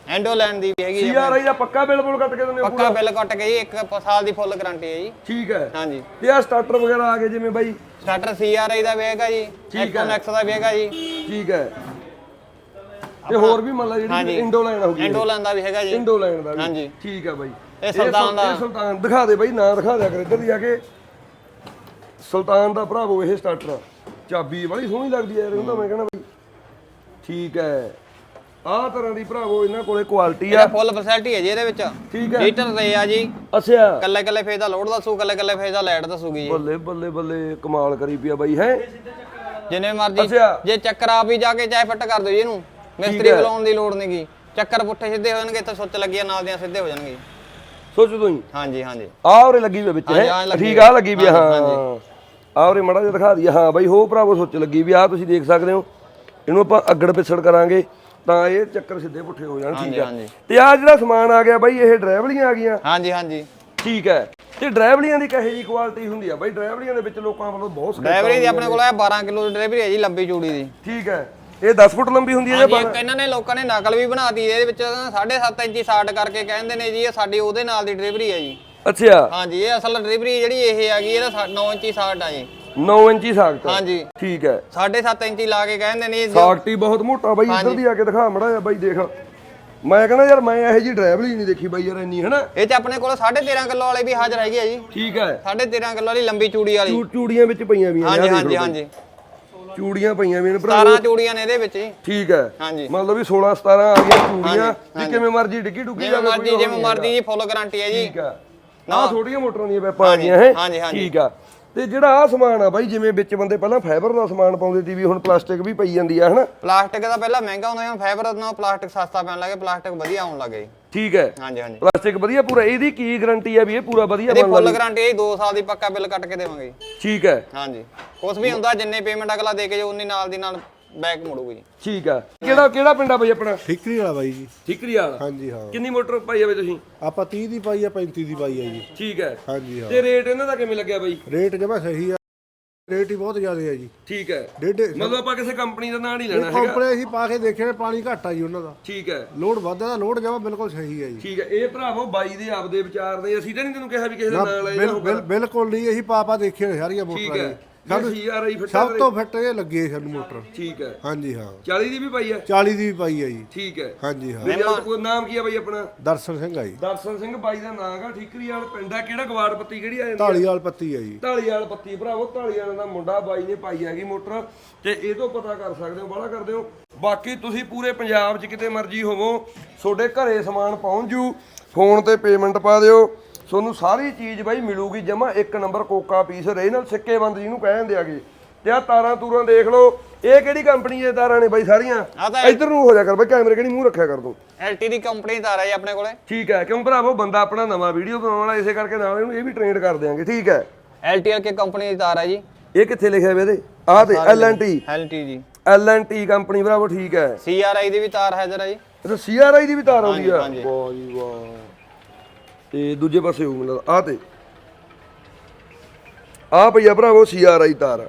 ਐਂਡੋਲੈਂਡ ਦੀ ਵੀ ਹੈਗੀ ਜੀ ਸੀਆਰਆਈ ਦਾ ਪੱਕਾ ਬਿੱਲ ਬੁਲ ਕੱਟ ਕੇ ਦਿੰਦੇ ਹੋ ਪੱਕਾ ਬਿੱਲ ਕੱਟ ਕੇ ਜੀ ਇੱਕ ਪ- ਸਾਲ ਦੀ ਫੁੱਲ ਗਾਰੰਟੀ ਹੈ ਜੀ। ਠੀਕ ਹੈ। ਹਾਂਜੀ। ਤੇ ਆ ਸਟਾਰਟਰ ਵਗੈਰਾ ਆ ਗਏ ਜਿਵੇਂ ਬਾਈ? ਸਟਾਰਟਰ ਸੀਆਰਆਈ ਦਾ ਵੀ ਹੈਗਾ ਜੀ ਐਕਟੋਨੈਕਸ ਦਾ ਵੀ ਹੈਗਾ ਜੀ। ਠੀਕ ਹੈ। ਤੇ ਹੋਰ ਵੀ ਮੰਨ ਲਾ ਜਿਹੜੀ ਹਾਂਜੀ। ਇੰਡੋ ਲਾਈਨ ਹੋ ਗਈ ਐਂਡੋਲੈਂਡ ਦਾ ਵੀ ਹੈਗਾ ਜੀ। ਇੰਡੋ ਲਾਈਨ ਦਾ ਵੀ। ਹਾਂਜੀ। ਠੀਕ ਆ ਬਾਈ। ਇਹ ਸੁਲਤਾਨ ਸੁਲ- ਦਾ। ਇਹ ਸੁਲਤਾਨ ਦਿਖਾ ਦੇ ਬਾਈ ਨਾਂ ਦਿਖਾ ਦਿਆ ਕਰ ਇੱਧਰ ਦੀ ਆ ਕੇ। ਸੁਲਤਾਨ ਦਾ ਭਰਾਵੋ ਇਹ ਸਟਾਰਟਰ ਚਾਬੀ ਬੜੀ ਸੋਹਣੀ ਲੱਗਦੀ ਯਾਰ ਤਾਂ ਮੈਂ ਕਹਿੰਦਾ ਬਈ। ਠੀਕ ਹੈ ਆਹ ਤਰ੍ਹਾਂ ਦੀ ਭਰਾਵੋ ਇਹਨਾਂ ਕੋਲੇ ਕੁਆਲਿਟੀ ਇਹਦਾ ਆ ਫੁੱਲ ਫੈਸਿਲਿਟੀ ਹੈ ਜੀ ਇਹਦੇ ਵਿੱਚ। ਠੀਕ ਹੈ ਹੀਟਰ ਤੇ ਆ ਜੀ। ਅੱਛਾ। ਕੱਲੇ ਕੱਲੇ ਫੇਜ਼ ਦਾ ਲੋਡ ਦੱਸੂ ਕੱਲੇ ਕੱਲੇ ਫੇਜ਼ ਦਾ ਲਾਈਟ ਦੱਸੂਗੀ ਜੀ। ਬੱਲੇ ਬੱਲੇ ਬੱਲੇ ਕਮਾਲ ਕਰੀ ਪਿਆ ਬਾਈ ਹੈ? ਜਿੰਨੇ ਮਰਜ਼ੀ। ਜੇ ਚੱਕਰ ਆਪ ਹੀ ਜਾ ਕੇ ਚਾਹੇ ਫਿੱਟ ਕਰ ਦਿਓ ਜੀ ਇਹਨੂੰ। ਮਿਸਤਰੀ। ਬੁਲਾਉਣ ਦੀ ਲੋੜ ਨਹੀਂਗੀ ਚੱਕਰ ਪੁੱਠੇ ਸਿੱਧੇ ਹੋ ਜਾਣਗੇ ਇੱਥੇ ਸੁੱਚ ਲੱਗੀ ਆ ਨਾਲ ਦੀਆਂ ਸਿੱਧੇ ਹੋ ਜਾਣਗੇ। ਸੋਚ ਤੂੰ ਹੀ? ਹਾਂਜੀ ਹਾਂਜੀ। ਆਹ ਉਰੇ ਲੱਗੀ ਵੀ ਵਿੱਚ ਹੈ? ਠੀਕ। ਆ। ਲੱਗੀ ਵੀ ਆ, ਹਾਂਜੀ, ਹਾਂ। ਆਹ ਉਰੇ ਮੜਾ ਜਿਹਾ ਦਿਖਾ ਦਈਏ। ਹਾਂ ਬਾਈ ਹੋ ਭਰਾਵੋ ਸੋਚ ਲੱਗੀ ਵੀ ਆ ਤੁਸੀਂ ਦੇਖ ਸਕਦੇ ਹੋ। ਇਹਨੂੰ ਆਪਾਂ ਅੱਗੜ ਪਿਛੜ ਕਰਾਂਗੇ ਤਾਂ ਇਹ ਚੱਕਰ ਸਿੱਧੇ ਪੁੱਠੇ ਹੋ ਜਾਣ ਠੀਕ ਆ। ਤੇ ਆ ਜਿਹੜਾ ਸਮਾਨ ਆ ਗਿਆ ਬਾਈ ਇਹ ਡਰਾਈਵਲੀਆਂ ਆ ਗਈਆਂ। ਹਾਂਜੀ ਹਾਂਜੀ। ਠੀਕ ਹੈ। ਤੇ ਡਰਾਈਵਲੀਆਂ ਦੀ ਕਹੇ ਜੀ ਕੁਆਲਿਟੀ ਹੁੰਦੀ ਆ? ਬਾਈ ਡਰਾਈਵਲੀਆਂ ਦੇ ਵਿੱਚ ਲੋਕਾਂ ਵੱਲੋਂ ਬਹੁਤ ਡਰਾਈਵਰੀ ਦੀ ਆਪਣੇ ਕੋਲ ਹੈ 12 ਕਿਲੋ ਦੀ ਡਰਾਈਵਰੀ ਹੈ ਜੀ ਲੰਬੀ ਚੂੜੀ ਦੀ। ਠੀਕ ਹੈ। ਇਹ 10 ਫੁੱਟ ਲੰਬੀ ਹੁੰਦੀ ਹੈ ਜਾਂ ਹਾਂਜੀ ਇੱਕ ਇਹਨਾਂ ਨੇ ਲੋਕਾਂ ਨੇ ਨਕਲ ਵੀ ਬਣਾਤੀ ਇਹਦੇ ਵਿੱਚ 7.5 ਇੰਚੀ ਸ਼ਾਰਟ ਕਰਕੇ ਕਹਿੰਦੇ ਨੇ ਜੀ ਇਹ ਸਾਡੀ ਉਹਦੇ ਨਾਲ ਦੀ ਡਰਾਈਵਰੀ ਹੈ ਜੀ। ਅੱਛਾ। ਹਾਂਜੀ ਇਹ ਅਸਲ ਡਰਾਈਵਰੀ ਜਿਹੜੀ ਇਹ ਹੈਗੀ ਇਹਦਾ 9 ਇੰਚੀ ਸ਼ਾਰਟ ਆ ਜੀ। 9 ਇੰਚੀ ਸਾਖਤ ਹਾਂਜੀ। ਠੀਕ ਹੈ। 7.5 ਇੰਚੀ ਲਾ ਕੇ ਕਹਿੰਦੇ ਨੇ ਜੀ ਸਾਖਤੀ ਬਹੁਤ ਮੋਟਾ ਬਾਈ ਇੱਧਰ ਦੀ ਆ ਕੇ ਦਿਖਾ ਮੜਾ ਜਾ ਬਾਈ ਦੇਖ। ਮੈਂ ਕਹਿੰਦਾ ਯਾਰ ਮੈਂ ਇਹੋ ਜੀ ਡਰਾਈਵਲੀ ਨਹੀਂ ਦੇਖੀ ਬਾਈ ਯਾਰ ਇੰਨੀ ਹਨਾ? ਇਹ ਚ ਆਪਣੇ ਕੋਲ 13.5 ਕਿਲੋ ਵਾਲੇ ਵੀ ਹਾਜ਼ਰ ਹੈਗੇ ਆ ਜੀ। ਠੀਕ ਹੈ। 13.5 ਕਿਲੋ ਵਾਲੀ ਲੰਬੀ ਚੂੜੀ ਵਾਲੀ। ਚੂ- ਚੂੜੀਆਂ ਵਿੱਚ ਪਈਆਂ ਵੀ ਹਾਂਜੀ ਹਾਂਜੀ ਹਾਂਜੀ। ਚੂੜੀਆਂ ਪਈਆਂ ਵੀ ਨੇ ਭਰਾ 17 ਚੂੜੀਆਂ ਨੇ ਇਹਦੇ ਵਿੱਚ ਜੀ। ਠੀਕ ਹੈ। ਹਾਂਜੀ। ਮਤਲਬ ਵੀ 16 17 ਆ ਗਈਆਂ ਚੂੜੀਆਂ ਵੀ ਕਿਵੇਂ ਮਰਜ਼ੀ ਡਿੱਗੀ ਡੁੱਗੀ ਜਿਵੇਂ ਮਰਜ਼ੀ ਜਿਵੇਂ ਮਰਜ਼ੀ ਜੀ ਫੁੱਲ ਗਾਰੰਟੀ ਹੈ ਜੀ। ਠੀਕ ਆ। ਆਹ ਛੋਟੀਆਂ ਮੋਟਰਾਂ ਦੀਆਂ ਵੈਪਾਂ ਆ ਗਈਆਂ ਹੈ? ਹਾਂਜੀ, ਹਾਂਜੀ। ਠੀਕ ਆ। ਤੇ ਜਿਹੜਾ ਆ ਸਮਾਨ ਆ ਬਾਈ ਜਿਵੇਂ ਵਿੱਚ ਬੰਦੇ ਪਹਿਲਾਂ ਫਾਈਬਰ ਦਾ ਸਮਾਨ ਪਾਉਂਦੇ ਸੀ ਵੀ ਹੁਣ ਪਲਾਸਟਿਕ ਵੀ ਪਈ ਜਾਂਦੀ ਆ ਹਨਾ? ਪਲਾਸਟਿਕ ਦਾ ਪਹਿਲਾਂ ਮਹਿੰਗਾ ਹੁੰਦਾ ਸੀ ਹੁਣ ਫਾਈਬਰ ਨਾਲ ਪਲਾਸਟਿਕ ਸਸਤਾ ਪੈਣ ਲੱਗੇ ਪਲਾਸਟਿਕ ਵਧੀਆ ਆਉਣ ਲੱਗੇ ਜੀ ਠੀਕ ਹੈ। ਹਾਂਜੀ ਹਾਂਜੀ। ਪਲਾਸਟਿਕ ਵਧੀਆ ਪੂਰਾ ਇਹਦੀ ਕੀ ਗਾਰੰਟੀ ਆ ਵੀ ਇਹ ਪੂਰਾ ਵਧੀਆ ਇਹਦੀ ਫੁੱਲ ਗਾਰੰਟੀ ਹੈ 2 ਸਾਲ ਦੀ ਪੱਕਾ ਬਿੱਲ ਕੱਟ ਕੇ ਦੇਵਾਂਗੇ ਜੀ। ਠੀਕ ਹੈ। ਹਾਂਜੀ। ਕੁਛ ਵੀ ਹੁੰਦਾ ਜਿੰਨੇ ਪੇਮੈਂਟ ਅਗਲਾ ਦੇ ਕੇ ਜੋ ਉਨੀ ਨਾਲ ਦੀ ਨਾਲ ਬੈਕ ਮੁੜੂਗੀ ਜੀ। ਠੀਕ ਆ ਕਿਹੜਾ ਕਿਹੜਾ ਪਿੰਡ ਆ ਬਾਈ ਆਪਣਾ? ਠਿਕਰੀ ਵਾਲਾ ਬਾਈ ਜੀ। ਠੀਕਰੀ ਵਾਲਾ? ਹਾਂਜੀ ਹਾਂ। ਕਿੰਨੀ ਮੋਟਰ ਪਾਈ ਜਾਵੇ ਤੁਸੀਂ? ਆਪਾਂ 30 ਦੀ ਪਾਈ ਆ 35 ਦੀ ਪਾਈ ਆ ਜੀ। ਠੀਕ ਹੈ। ਹਾਂਜੀ ਹਾਂ। ਤੇ ਰੇਟ ਇਹਨਾਂ ਦਾ ਕਿਵੇਂ ਲੱਗਿਆ ਬਾਈ? ਰੇਟ ਜਮਾ ਸਹੀ ਆ। ਰੇਟ ਹੀ ਬਹੁਤ ਜ਼ਿਆਦਾ ਹੈ ਜੀ। ਠੀਕ ਹੈ। ਡੇਢ ਮਤਲਬ ਆਪਾਂ ਕਿਸੇ ਕੰਪਨੀ ਦਾ ਨਾਂ ਨਹੀਂ ਲੈਣਾ ਹੈਗਾ। ਕੰਪਨੀ ਅਸੀਂ ਪਾ ਕੇ ਦੇਖਿਆ ਪਾਣੀ ਘੱਟ ਆ ਜੀ ਉਹਨਾਂ ਦਾ। ਠੀਕ ਹੈ। ਲੋਡ ਵੱਧਦਾ ਦਾ ਲੋਡ ਜਮਾ ਬਿਲਕੁਲ ਸਹੀ ਹੈ ਜੀ। ਠੀਕ ਹੈ। ਇਹ ਭਰਾਵੋ ਬਾਈ ਦੇ ਆਪਦੇ ਵਿਚਾਰ ਨੇ ਅਸੀਂ ਤਾਂ ਨਹੀਂ ਤੈਨੂੰ ਕਿਹਾ ਵੀ ਕਿਸੇ ਦਾ ਨਾਂ ਲੈ ਬਿਲ- ਬਿਲ- ਬਿਲਕੁਲ ਨਹੀਂ ਅਸੀਂ ਪਾ ਪਾ ਦੇਖੇ ਨੇ ਸਾਰੀਆਂ ਠੀਕ ਮੋਟਰਾਂ ਹੈ। ਜੀ ਸਾਨੂੰ ਸੀਆਰਆਈ ਫਿੱਟ ਸਭ ਤੋਂ ਫਿੱਟ ਇਹ ਲੱਗੇ ਸਾਨੂੰ ਮੋਟਰ। ਠੀਕ ਹੈ। ਹਾਂਜੀ ਹਾਂ। 40 ਦੀ ਵੀ ਪਾਈ ਹੈ? 40 ਦੀ ਵੀ ਪਾਈ ਆ ਜੀ। ਠੀਕ ਹੈ। ਹਾਂਜੀ ਹਾਂ। ਰਿਜ਼ਲਟ ਕੋਈ ਨਾਮ ਕੀ ਹੈ ਬਾਈ ਆਪਣਾ? ਦਰਸ਼ਨ ਸਿੰਘ ਆ ਜੀ। ਦਰਸ਼ਨ ਸਿੰਘ ਬਾਈ ਦਾ ਨਾਮ ਆ ਠੀਕਰੀ ਵਾਲ ਪਿੰਡ ਆ ਕਿਹੜਾ ਗਵਾੜ ਪੱਤੀ ਕਿਹੜੀ ਆ ਜਾਂਦੀ? ਢਾਲੀ ਵਾਲ ਪੱਤੀ ਆ ਜੀ। ਢਾਲੀ ਵਾਲ ਪੱਤੀ ਭਰਾਵੋ ਢਾਲੀ ਵਾਲ ਦਾ ਮੁੰਡਾ ਬਾਈ ਨੇ ਪਾਈ ਹੈਗੀ ਮੋਟਰ। ਤੇ ਇਹ ਤੋਂ ਪਤਾ ਕਰ ਸਕਦੇ ਹੋ ਬਾਹਲਾ ਕਰਦੇ ਹੋ। ਬਾਕੀ ਤੁਸੀਂ ਪੂਰੇ ਪੰਜਾਬ 'ਚ ਕਿਤੇ ਮਰਜ਼ੀ ਹੋਵੋ ਤੁਹਾਡੇ ਘਰੇ ਸਮਾਨ ਪਹੁੰਚ ਜੂ। ਫੋਨ ਤੇ ਪੇਮੈਂਟ ਪਾ ਦਿਓ। ਤੁਹਾਨੂੰ ਸਾਰੀ ਚੀਜ਼ ਬਾਈ ਮਿਲੂਗੀ ਜਮਾ ਇੱਕ ਨੰਬਰ ਕੋਕਾ ਪੀਸ ਰਹੇ ਨਾਲ ਸਿੱਕੇ ਬੰਦ ਜਿਹਨੂੰ ਕਹਿੰਦੇ ਆਗੇ ਤੇ ਆ ਤਾਰਾਂ ਤੂਰਾਂ ਦੇਖ ਲਓ। ਇਹ ਕਿਹੜੀ ਕੰਪਨੀ ਦੇ ਤਾਰਾਂ ਨੇ ਬਾਈ ਸਾਰੀਆਂ? ਇੱਧਰ ਨੂੰ ਹੋ ਜਾ ਕਰ ਬਾਈ ਕੈਮਰੇ ਕਿਹੜੀ ਮੂੰਹ ਰੱਖਿਆ ਕਰ ਤੂੰ। ਐਲਟੀ ਦੀ ਕੰਪਨੀ ਦੀ ਤਾਰ ਹੈ ਜੀ ਆਪਣੇ ਕੋਲੇ। ਠੀਕ ਹੈ ਕਿਉਂ ਭਰਾਵੋ? ਬੰਦਾ ਆਪਣਾ ਨਵਾਂ ਵੀਡੀਓ ਬਣਾਉਣ ਵਾਲਾ ਇਸੇ ਕਰਕੇ ਨਾਲ ਇਹਨੂੰ ਇਹ ਵੀ ਟ੍ਰੇਨਡ ਕਰ ਦਿਆਂਗੇ। ਠੀਕ ਹੈ। ਐਲਟੀਆਰ ਕੇ ਕੰਪਨੀ ਦੀ ਤਾਰ ਹੈ ਜੀ। ਇਹ ਕਿੱਥੇ ਲਿਖਿਆ ਹੋਇਆ ਇਹਦੇ? ਆਹ ਤੇ L N T LT ji. L N T company ਭਰਾਵੋ ਠੀਕ ਹੈ। ਸੀਆਰਆਈ ਦੀ ਵੀ ਤਾਰ ਹੈ ਜੀ। ਇਹ ਸੀ ਆਰ ਆਈ ਦੀ ਵੀ ਤਾਰ ਆਉਂਦੀ ਆ। ਵਾਹ ਜੀ ਵਾਹ। ਤੇ ਦੂਜੇ ਪਾਸੇ ਹੋਊ ਮੈਨੂੰ ਆ ਤੇ। ਆ ਪਈ ਆ ਭਰਾਵੋ ਸੀ ਆਰ ਆਈ ਤਾਰ।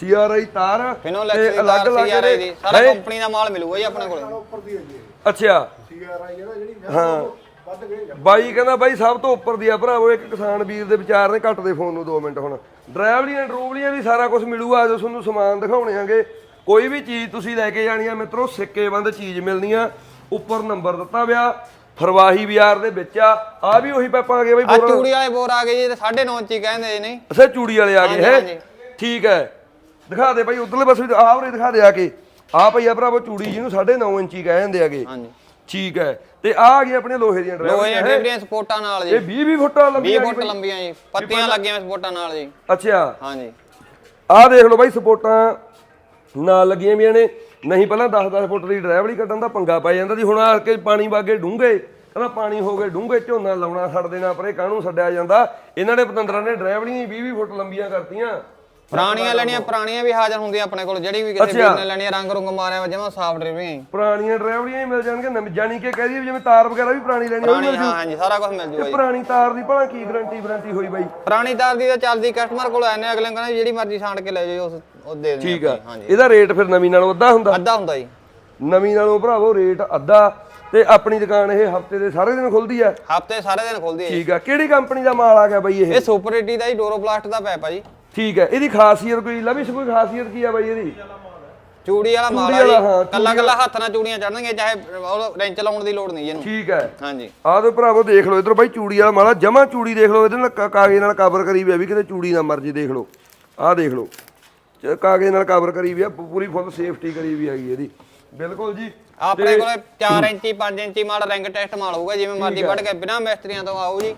ਸੀ ਆਰ ਆਈ ਤਾਰ ਫਿਨੋਲੈਕਸ ਤਾਰ ਸੀਆਰਆਈ ਦੀ। ਸਾਰਾ ਕੰਪਨੀ ਦਾ ਮਾਲ ਮਿਲੂਗਾ ਜੀ ਆਪਣੇ ਕੋਲੇ। ਉੱਪਰ ਦੀ ਹੈ ਜੀ ਅੱਛਾ ਸੀਆਰਆਈ ਹੈ। ਨਾ ਜਿਹੜੀ ਹਾਂ ਵੱਧ ਗਏ ਬਾਈ ਕਹਿੰਦਾ ਬਾਈ ਸਭ ਤੋਂ ਉੱਪਰ ਦੀ ਆ ਭਰਾਵੋ ਇੱਕ ਕਿਸਾਨ ਵੀਰ ਦੇ ਵਿਚਾਰ ਨੇ ਕੱਟ ਦੇ ਫੋਨ ਨੂੰ 2 ਮਿੰਟ ਹੁਣ। ਡਰਾਈਵਲੀਆਂ ਡਰੂਵਲੀਆਂ ਵੀ ਸਾਰਾ ਕੁਝ ਮਿਲੂਗਾ ਜੋ ਤੁਹਾਨੂੰ ਸਮਾਨ ਦਿਖਾਉਣੇ ਆਂਗੇ। ਕੋਈ ਵੀ ਚੀਜ਼ ਤੁਸੀਂ ਲੈ ਕੇ ਜਾਣੀ ਆ ਮਿੱਤਰੋ ਸਿੱਕੇ ਬੰਦ ਚੀਜ਼ ਮਿਲਣੀ ਆ। ਉੱਪਰ ਨੰਬਰ ਦਿੱਤਾ ਵਿਆ। ਫਰਵਾਹੀ ਬਾਜ਼ਾਰ ਦੇ ਵਿੱਚ ਆ। ਆ ਵੀ ਉਹੀ ਪੈਪਾਂ ਆ ਗਏ ਬਾਈ ਆ ਬੋਰਾਂ। ਚੂੜੀ ਵਾਲੇ ਬੋਰ ਆ ਗਏ ਜੀ ਤੇ 9.5 ਇੰਚੀ ਕਹਿੰਦੇ ਨਹੀਂ। ਅੱਛਾ ਚੂੜੀ ਵਾਲੇ ਆ ਗਏ ਹਾਂਜੀ, ਹੈ? ਹਾਂਜੀ। ਠੀਕ ਹੈ। ਦਿਖਾ ਦੇ ਬਾਈ ਉਧਰਲੇ ਪਾਸੇ ਵੀ ਆਹ ਉਰੇ ਦਿਖਾ ਦੇ ਆ ਕੇ। ਆ ਪਈ ਆ ਭਰਾਵੋ ਚੂੜੀ ਜਿਹਨੂੰ 9.5 ਇੰਚੀ ਕਹਿ ਜਾਂਦੇ ਆਗੇ ਹਾਂਜੀ। ਠੀਕ ਹੈ। ਤੇ ਆ ਆ ਗਈਆਂ ਆਪਣੇ ਲੋਹੇ ਦੀਆਂ ਲੋਹੇ ਡਰਾਈਵਰ ਡਿਬਰੀਆਂ ਸਪੋਰਟਾਂ ਨਾਲ ਜੀ। ਇਹ 20 20 ਫੁੱਟ ਲੰਬੀ 20 ਆ ਗਈ ਫੁੱਟ। ਲੰਬੀਆਂ ਜੀ। ਪੱਤੀਆਂ ਲੱਗੀਆਂ ਸਪੋਰਟਾਂ ਨਾਲ ਜੀ। ਅੱਛਾ। ਹਾਂਜੀ। ਆਹ ਦੇਖ ਲਓ ਬਾਈ ਸਪੋਰਟਾਂ ਨਾਲ ਲੱਗੀਆਂ ਵੀਆਂ ਨੇ। ਨਹੀਂ, ਪਹਿਲਾਂ 10-10 ਫੁੱਟ ਦੀ ਡਰਾਈਵਰੀ ਕੱਢਣ ਦਾ ਪੰਗਾ ਪੈ ਜਾਂਦਾ ਸੀ। ਹੁਣ ਆ ਕੇ ਪਾਣੀ ਵਾਗੇ ਡੂੰਘੇ, ਕਹਿੰਦਾ ਪਾਣੀ ਹੋ ਗਏ ਡੂੰਘੇ, ਝੋਨਾ ਲਾਉਣਾ ਛੱਡ ਦੇਣਾ, ਪਰੇ ਕਾਹਨੂੰ ਛੱਡਿਆ ਜਾਂਦਾ? ਇਹਨਾਂ ਨੇ ਪਤੰਦਰਾਂ ਨੇ ਡਰਾਈਵਰੀਆਂ 20-20 ਫੁੱਟ ਲੰਬੀਆਂ ਕਰਤੀਆਂ। ਪੁਰਾਣੀਆਂ ਲੈਣੀਆਂ ਪੁਰਾਣੀਆਂ ਵੀ ਹਾਜ਼ਰ ਹੁੰਦੀਆਂ ਆਪਣੇ ਕੋਲ ਜਿਹੜੀ ਵੀ ਕਿਸੇ। ਵੀਰ ਨੇ ਲੈਣੀ ਆ, ਰੰਗ ਰੁੰਗ ਮਾਰਿਆ ਵਾ ਜਮਾ ਸਾਫ਼ ਜੀ ਪੁਰਾਣੀਆਂ ਡਰਾਈਵਰੀਆਂ ਹੀ ਮਿਲ ਜਾਣਗੇ ਨਵੀਂ ਜਾਨੀ ਕਿ ਕਹਿ ਦਈਏ ਜਿਵੇਂ ਤਾਰ ਵਗੈਰਾ ਵੀ ਪੁਰਾਣੀ ਲੈਣੀ ਉਹ ਮਿਲ ਜੂ ਹਾਂਜੀ ਸਾਰਾ ਕੁਝ ਮਿਲ ਜੂਗਾ ਜੀ ਪੁਰਾਣੀ ਤਾਰ ਦੀ ਭਲਾ ਕੀ ਗਾਰੰਟੀ ਵਾਰੰਟੀ ਹੋਈ ਬਾਈ? ਪੁਰਾਣੀ ਤਾਰ ਦੀ ਤਾਂ ਚੱਲਦੀ ਕਸਟਮਰ ਕੋਲ ਆਨੇ ਅਗਲੇ ਕਹਿੰਦਾ ਜਿਹੜੀ ਮਰਜ਼ੀ ਛਾਂਟ ਕੇ ਲੈ ਜਾਓ ਉਸ ਉਹ ਦੇ ਦਿੰਦੇ ਠੀਕ ਆ। ਇਹਦਾ ਰੇਟ ਫਿਰ ਨਵੀਂ ਨਾਲੋਂ ਅੱਧਾ ਹੁੰਦਾ? ਅੱਧਾ ਹੁੰਦਾ ਜੀ। ਨਵੀਂ ਨਾਲੋਂ ਭਰਾਵੋ ਰੇਟ ਅੱਧਾ ਤੇ ਆਪਣੀ ਦੁਕਾਨ ਇਹ ਹਫ਼ਤੇ ਦੇ ਸਾਰੇ ਦਿਨ ਖੁੱਲਦੀ ਆ? ਹਫ਼ਤੇ ਸਾਰੇ ਦਿਨ ਖੁੱਲਦੀ ਹੈ ਜੀ। ਠੀਕ ਆ। ਕਿਹੜੀ ਕੰਪਨੀ ਦਾ ਮਾਲ ਆ ਗਿਆ ਬਾਈ ਇਹ? ਇਹ ਸੁਪਰ ਏਟੀ ਦਾ ਜੀ ਡੋਰੋਪਲਾਸਟ ਦਾ ਪੈਪ ਆ ਜੀ। ਠੀਕ ਹੈ ਇਹਦੀ ਖਾਸੀਅਤ ਕੋਈ ਲਵਿਸ਼ ਕੋਈ ਖਾਸੀਅਤ ਕੀ ਆ ਬਾਈ ਇਹਦੀ? ਚੂੜੀ ਵਾਲਾ ਮਾਲ ਆ ਜੀ। ਕੱਲਾ ਕੱਲਾ ਹੱਥ ਨਾਲ ਚੂੜੀਆਂ ਚੜਨਗੀਆਂ ਚਾਹੇ ਉਹ ਰੈਂਚ ਲਾਉਣ ਦੀ ਲੋੜ ਨਹੀਂ ਜੀ ਇਹਨੂੰ। ਠੀਕ ਹੈ। ਹਾਂਜੀ। ਆਹ ਤੇ ਭਰਾਵੋ ਦੇਖ ਲਓ ਇਧਰ ਬਾਈ ਚੂੜੀ ਵਾਲਾ ਮਾਲਾ ਜਮਾ ਚੂੜੀ ਦੇਖ ਲਓ ਇਹਦੇ ਨਾਲ ਕਾਗਜ਼ ਨਾਲ ਕਵਰ ਕਰੀ ਹੋਈ ਆ ਵੀ ਕਿਤੇ ਚੂੜੀ ਨਾ ਮਰਜ਼ੀ ਦੇਖ ਲਓ। ਆਹ ਦੇਖ ਲਓ। ਕਾਗਜ਼ ਨਾਲ ਕਵਰ ਕਰੀ ਵੀ ਆ ਪੂਰੀ ਫੁੱਲ ਸੇਫਟੀ ਕਰੀ ਵੀ ਹੈਗੀ ਇਹਦੀ। ਬਿਲਕੁਲ ਜੀ। ਆਪਣੇ ਕੋਲੇ 4 ਇੰਚੀ 5 ਇੰਚੀ ਮਾਲ ਰਿੰਗ ਟੈਸਟ ਮਾਲ ਹੋਊਗਾ ਜਿਵੇਂ ਮਰਜ਼ੀ। ਵੱਢ ਕੇ ਬਿਨਾਂ ਮਿਸਤਰੀਆਂ ਤੋਂ ਆਓ ਜੀ।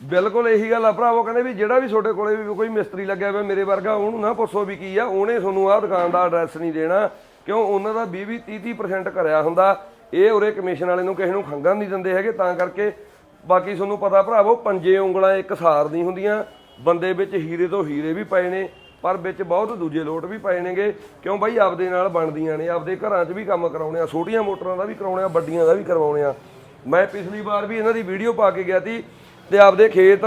ਬਿਲਕੁਲ ਇਹੀ ਗੱਲ ਆ ਭਰਾਵੋ, ਕਹਿੰਦੇ ਵੀ ਜਿਹੜਾ ਵੀ ਤੁਹਾਡੇ ਕੋਲੇ ਵੀ ਕੋਈ ਮਿਸਤਰੀ ਲੱਗਿਆ ਹੋਇਆ ਮੇਰੇ ਵਰਗਾ, ਉਹਨੂੰ ਨਾ ਪੁੱਛੋ ਵੀ ਕੀ ਆ, ਉਹਨੇ ਤੁਹਾਨੂੰ ਆਹ ਦੁਕਾਨ ਦਾ ਐਡਰੈਸ ਨਹੀਂ ਦੇਣਾ, ਕਿਉਂ ਉਹਨਾਂ ਦਾ 20 20 30 30% ਕਰਿਆ ਹੁੰਦਾ। ਇਹ ਉਰੇ ਕਮਿਸ਼ਨ ਵਾਲੇ ਨੂੰ ਕਿਸੇ ਨੂੰ ਖੰਗਣ ਨਹੀਂ ਦਿੰਦੇ ਹੈਗੇ, ਤਾਂ ਕਰਕੇ ਬਾਕੀ ਤੁਹਾਨੂੰ ਪਤਾ ਭਰਾਵੋ, ਪੰਜੇ ਉਂਗਲਾਂ ਇੱਕ ਸਾਰ ਨਹੀਂ ਹੁੰਦੀਆਂ, ਬੰਦੇ ਵਿੱਚ ਹੀਰੇ ਤੋਂ ਹੀਰੇ ਵੀ ਪਏ ਨੇ, ਪਰ ਵਿੱਚ ਬਹੁਤ ਦੂਜੇ ਲੋਟ ਵੀ ਪਏ ਨੇਗੇ। ਕਿਉਂ ਬਾਈ, ਆਪਦੇ ਨਾਲ ਬਣਦੀਆਂ ਨੇ, ਆਪਦੇ ਘਰਾਂ 'ਚ ਵੀ ਕੰਮ ਕਰਾਉਣੇ ਆ, ਛੋਟੀਆਂ ਮੋਟਰਾਂ ਦਾ ਵੀ ਕਰਾਉਣੇ ਆ, ਵੱਡੀਆਂ ਦਾ ਵੀ ਕਰਵਾਉਣੇ ਆ। ਮੈਂ ਪਿਛਲੀ ਵਾਰ ਵੀ ਇਹਨਾਂ ਦੀ ਵੀਡੀਓ ਪਾ ਕੇ ਗਿਆ ਸੀ ਤੇ ਆਪਦੇ ਖੇਤ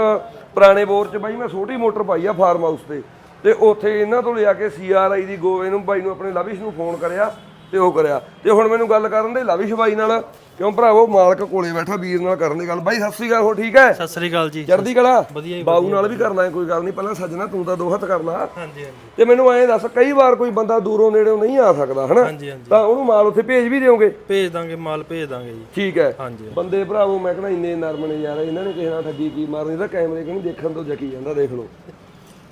ਪੁਰਾਣੇ ਬੋਰ 'ਚ ਬਾਈ ਮੈਂ ਛੋਟੀ ਮੋਟਰ ਪਾਈ ਆ ਫਾਰਮ ਹਾਊਸ ਤੇ। ਤੇ ਉੱਥੇ ਇਹਨਾਂ ਤੋਂ ਲਿਆ ਕੇ ਸੀਆਰਆਈ ਦੀ ਗੋਵੇ ਨੂੰ ਬਾਈ ਨੂੰ ਆਪਣੇ ਲਵਿਸ਼ ਨੂੰ ਫੋਨ ਕਰਿਆ। ਤੇ ਉਹ ਕਰਿਆ। ਤੇ ਹੁਣ ਮੈਨੂੰ ਗੱਲ ਕਰਨ ਦੇ ਲਵਿਸ਼ ਬਾਈ ਨਾਲ। ਕਿਉਂ ਭਰਾਵੋ ਮਾਲਕ ਕੋਲੇ ਬੈਠਾ ਵੀਰ ਨਾਲ ਕਰਨ ਦੀ ਗੱਲ। ਬਾਈ ਸਤਿ ਸ੍ਰੀ ਅਕਾਲ ਹੋ ਠੀਕ ਹੈ? ਸਤਿ ਸ੍ਰੀ ਅਕਾਲ ਜੀ। ਚੜ੍ਹਦੀ ਕਲਾ? ਬਾਊ ਨਾਲ ਵੀ ਕਰਨਾ ਹੈ ਕੋਈ ਗੱਲ ਨਹੀਂ। ਪਹਿਲਾਂ ਸੱਜਣਾ ਤੂੰ ਤਾਂ ਦੋ ਹੱਥ ਕਰ ਲਾ। ਹਾਂਜੀ ਹਾਂਜੀ। ਤੇ ਮੈਨੂੰ ਐਂ ਦੱਸ ਕਈ ਵਾਰ ਕੋਈ ਬੰਦਾ ਦੂਰੋਂ ਨੇੜੇੋਂ ਨਹੀਂ ਆ ਸਕਦਾ ਹਨਾ? ਤਾਂ ਉਹਨੂੰ ਮਾਲ ਉੱਥੇ ਭੇਜ ਵੀ ਦਿਓਗੇ? ਭੇਜ ਦਾਂਗੇ ਮਾਲ ਭੇਜ ਦਾਂਗੇ ਜੀ। ਠੀਕ ਹੈ। ਹਾਂਜੀ ਬੰਦੇ ਭਰਾਵੋ ਮੈਂ ਕਹਿੰਦਾ ਇੰਨੇ ਨਰਮ ਨੇ ਯਾਰ ਇਹਨਾਂ ਨੇ ਕਿਸੇ ਨਾਲ ਠੱਗੀ ਕੀ ਮਾਰਨੀ? ਤਾਂ ਕੈਮਰੇ ਕਹੀਂ ਦੇਖਣ ਤੋਂ ਜਕੀ ਜਾਂਦਾ ਦੇਖ ਲਓ।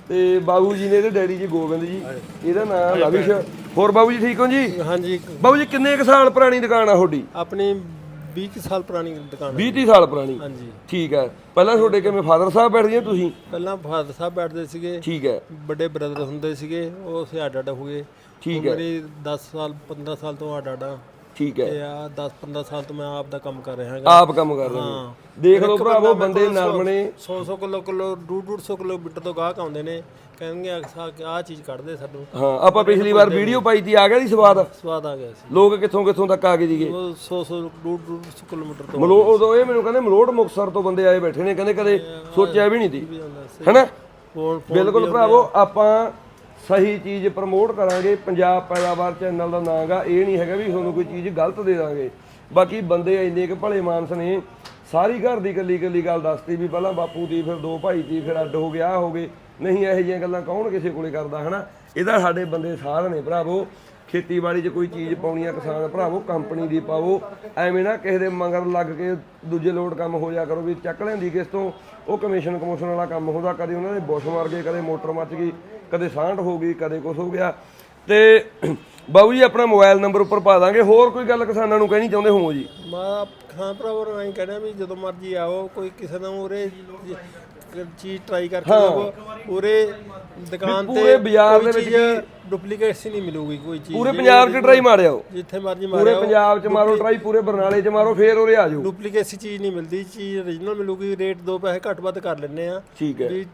ਤੇ ਬਾਬੂ ਜੀ ਨੇ ਇਹਦੇ ਡੈਡੀ ਜੀ ਗੋਬਿੰਦ ਜੀ ਇਹਦਾ ਨਾਮ ਲਵਿਸ਼ ਹੋਰ ਬਾਬੂ ਜੀ ਠੀਕ ਹੋ ਜੀ? ਹਾਂਜੀ। ਬਾਬੂ ਜੀ ਕਿੰਨੇ ਕੁ ਸਾਲ ਪੁਰਾਣੀ ਦੁਕਾਨ ਆ ਤੁਹਾਡੀ? ਆਪਣੀ 20 ਕੁ ਸਾਲ ਪੁਰਾਣੀ ਦੁਕਾਨ ਹੈ 20 30 ਸਾਲ ਪੁਰਾਣੀ? ਹਾਂਜੀ। ਠੀਕ ਹੈ। ਪਹਿਲਾਂ ਤੁਹਾਡੇ ਕਿਵੇਂ ਫਾਦਰ ਸਾਹਿਬ ਬੈਠਦੇ ਆ ਤੁਸੀਂ? ਪਹਿਲਾਂ ਫਾਦਰ ਸਾਹਿਬ ਬੈਠਦੇ ਸੀਗੇ। ਠੀਕ ਹੈ। ਵੱਡੇ ਬ੍ਰਦਰ ਹੁੰਦੇ ਸੀਗੇ ਉਹ ਸੇ ਅੱਡ ਅੱਡ ਹੋ ਗਏ। ਠੀਕ ਹੈ। ਮੇਰੀ 10 ਸਾਲ 15 ਸਾਲ ਤੋਂ ਅੱਡ ਅੱਡ ਆ। ਠੀਕ ਹੈ। ਤੇ ਆ 10 15 ਸਾਲ ਤੋਂ ਮੈਂ ਆਪ ਦਾ ਕੰਮ ਕਰ ਰਿਹਾ ਹਾਂ ਆਪ ਕੰਮ ਕਰ ਰਹੇ ਹੋ। ਦੇਖ ਲਓ ਭਰਾਵੋ ਬੰਦੇ ਨਰਮ ਨੇ 100 100 ਕਿਲੋ ਕਿਲੋ 150 ਕਿਲੋਮੀਟਰ ਤੋਂ ਗਾਹਕ ਆਉਂਦੇ ਨੇ। ਕਹਿੰਦੇ ਆ ਚੀਜ਼ ਕੱਢ ਦੇ ਸਾਨੂੰ। ਹਾਂ ਆਪਾਂ ਪਿਛਲੀ ਵਾਰ ਵੀਡੀਓ ਪਾਈ ਤੀ ਆ ਗਿਆ ਦੀ ਸਵਾਦ? ਸਵਾਦ ਆ ਗਿਆ ਸੀ। ਲੋਕ ਕਿੱਥੋਂ ਕਿੱਥੋਂ ਤੱਕ ਆ ਗਏ ਉਹ 100 100 150 ਕਿਲੋਮੀਟਰ ਤੋਂ ਮਲੋ ਉਦੋਂ ਇਹ ਮੈਨੂੰ ਕਹਿੰਦੇ ਮਲੋਟ ਮੁਕਸਰ ਤੋਂ ਬੰਦੇ ਆਏ ਬੈਠੇ ਨੇ ਕਹਿੰਦੇ ਕਦੇ ਸੋਚਿਆ ਵੀ ਨਹੀਂ ਸੀ। ਹੈਨਾ? ਬਿਲਕੁਲ ਭਰਾਵੋ ਆਪਾਂ ਸਹੀ ਚੀਜ਼ ਪ੍ਰਮੋਟ ਕਰਾਂਗੇ, ਪੰਜਾਬ ਪੈਦਾਵਾਰ ਚੈਨਲ ਦਾ ਨਾਂ ਗਾ, ਇਹ ਨਹੀਂ ਹੈਗਾ ਵੀ ਤੁਹਾਨੂੰ ਕੋਈ ਚੀਜ਼ ਗਲਤ ਦੇ ਦਾਂਗੇ। ਬਾਕੀ ਬੰਦੇ ਇੰਨੇ ਕੁ ਭਲੇ ਮਾਨਸ ਨੇ, ਸਾਰੀ ਘਰ ਦੀ ਕੱਲੀ ਕੱਲੀ ਗੱਲ ਦੱਸਤੀ ਵੀ ਪਹਿਲਾਂ ਬਾਪੂ ਦੀ, ਫਿਰ ਦੋ ਭਾਈ ਦੀ, ਫਿਰ ਅੱਡ ਹੋ ਗਿਆ ਹੋ ਗਏ। ਨਹੀਂ, ਇਹੋ ਜਿਹੀਆਂ ਗੱਲਾਂ ਕੌਣ ਕਿਸੇ ਕੋਲੇ ਕਰਦਾ, ਹਨਾ? ਇਹਦਾ ਸਾਡੇ ਬੰਦੇ ਸਾਰ ਨੇ, ਭਰਾਵੋ। ਖੇਤੀਬਾੜੀ 'ਚ ਕੋਈ ਚੀਜ਼ ਪਾਉਣੀ ਆ ਕਿਸਾਨ, ਭਰਾਵੋ, ਕੰਪਨੀ ਦੀ ਪਾਵੋ ਐਵੇਂ ਨਾ ਕਿਸੇ ਦੇ ਮਗਰ ਲੱਗ ਕੇ ਦੂਜੇ ਲੋਟ ਕੰਮ ਹੋ ਜਾ ਕਰੋ ਵੀ ਚੱਕ ਲੈਂਦੀ ਕਿਸ ਤੋਂ, ਉਹ ਕਮਿਸ਼ਨ ਕਮਿਸ਼ਨ ਵਾਲਾ ਕੰਮ ਹੁੰਦਾ, ਕਦੇ ਉਹਨਾਂ ਦੇ ਬੁਸ਼ ਮਾਰ ਗਏ, ਕਦੇ ਮੋਟਰ ਮੱਚ ਗਈ, ਕਦੇ ਸਾਂਢ ਹੋ ਗਈ, ਕਦੇ ਕੁਛ ਹੋ ਗਿਆ। ਤੇ ਬਾਬੂ ਜੀ, ਆਪਣਾ ਮੋਬਾਈਲ ਨੰਬਰ ਉੱਪਰ ਪਾ ਦਾਂਗੇ, ਹੋਰ ਕੋਈ ਗੱਲ ਕਿਸਾਨਾਂ ਨੂੰ ਕਹਿਣੀ ਚਾਹੁੰਦੇ ਹੋ ਜੀ? ਮੈਂ ਖਾਂ ਭਰਾਵੋ ਨੂੰ ਐਂ ਕਹਿਣਾ ਵੀ ਜਦੋਂ ਮਰਜ਼ੀ ਆਓ, ਕੋਈ ਕਿਸੇ ਨੂੰ ਉਰੇ ਜ- ਚੀਜ਼ ਟਰਾਈ ਕਰਕੇ ਦੇਖੋ ਉਰੇ ਦੁਕਾਨ ਤੇ ਪੂਰੇ ਬਾਜ਼ਾਰ ਦੇ ਵਿੱਚ ਡੁਪਲੀਕੇਟ ਸੀ ਨਹੀਂ ਮਿਲੂਗੀ ਕੋਈ ਚੀਜ਼ ਪੂਰੇ ਪੰਜਾਬ 'ਚ ਟਰਾਈ ਮਾਰਿਓ ਜਿੱਥੇ ਮਰਜ਼ੀ ਪੂਰੇ ਮਾਰਿਓ ਪੰਜਾਬ 'ਚ ਮਾਰੋ ਟਰਾਈ ਪੂਰੇ ਬਰਨਾਲੇ 'ਚ ਮਾਰੋ ਫੇਰ ਉਰੇ ਆ ਜਾਓ। ਡੁਪਲੀਕੇਸੀ ਚੀਜ਼ ਨਹੀਂ ਮਿਲਦੀ ਚੀਜ਼ origignal ਮਿਲੂਗੀ ਰੇਟ ਦੋ ਪੈਸੇ ਘੱਟ ਵੱਧ ਕਰ ਲੈਣੇ ਆ। ਠੀਕ ਹੈ। ਵੀ